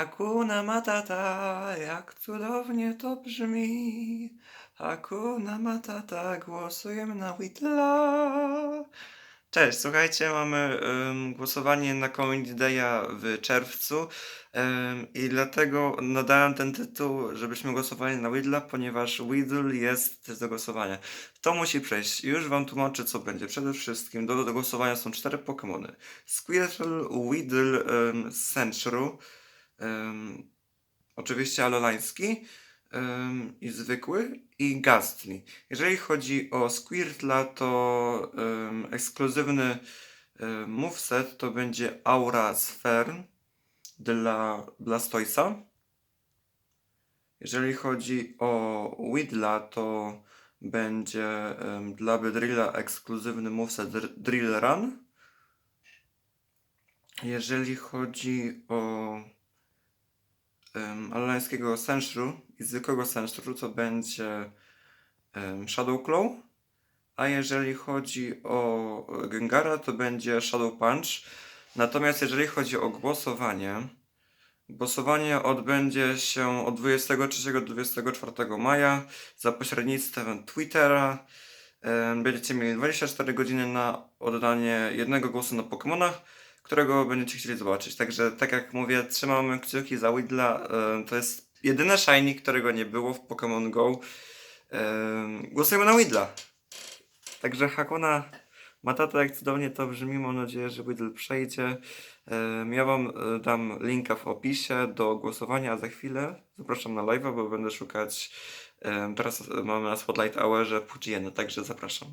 Hakuna Matata, jak cudownie to brzmi. Hakuna Matata, głosujemy na Whitla. Cześć, słuchajcie, mamy ym, głosowanie na Community Day'a w czerwcu ym, i dlatego nadałem ten tytuł, żebyśmy głosowali na Whitla, ponieważ Whittle jest do głosowania. To musi przejść. Już wam tłumaczę, co będzie. Przede wszystkim do, do głosowania są cztery Pokémony. Squirtle, ym, Sandshrew, ym, oczywiście Alolański ym, i zwykły i Gastly. Jeżeli chodzi o Squirtla, to ym, ekskluzywny ym, moveset to będzie Aura Sphere dla Blastoisa. Jeżeli chodzi o Widla, to będzie ym, dla Bedrilla ekskluzywny moveset Dr- Drill Run. Jeżeli chodzi o um, alolańskiego Sandshrew i zwykłego Sandshrew, to będzie um, Shadow Claw. A jeżeli chodzi o Gengara, to będzie Shadow Punch. Natomiast jeżeli chodzi o głosowanie, głosowanie odbędzie się od 23 do 24 maja za pośrednictwem Twittera. Będziecie mieli 24 godziny na oddanie jednego głosu na Pokemona, którego będziecie chcieli zobaczyć. Także tak jak mówię, trzymamy kciuki za Widla. Em, To jest jedyne shiny, którego nie było w Pokémon Go. Em, Głosujemy na Widla. Także Hakuna Matata, jak cudownie to brzmi, mam nadzieję, że Widl przejdzie. Em, Ja wam e, dam linka w opisie do głosowania, za chwilę zapraszam na live'a, bo będę szukać. Teraz e, mamy na Spotlight Hourze Pudziena, także zapraszam.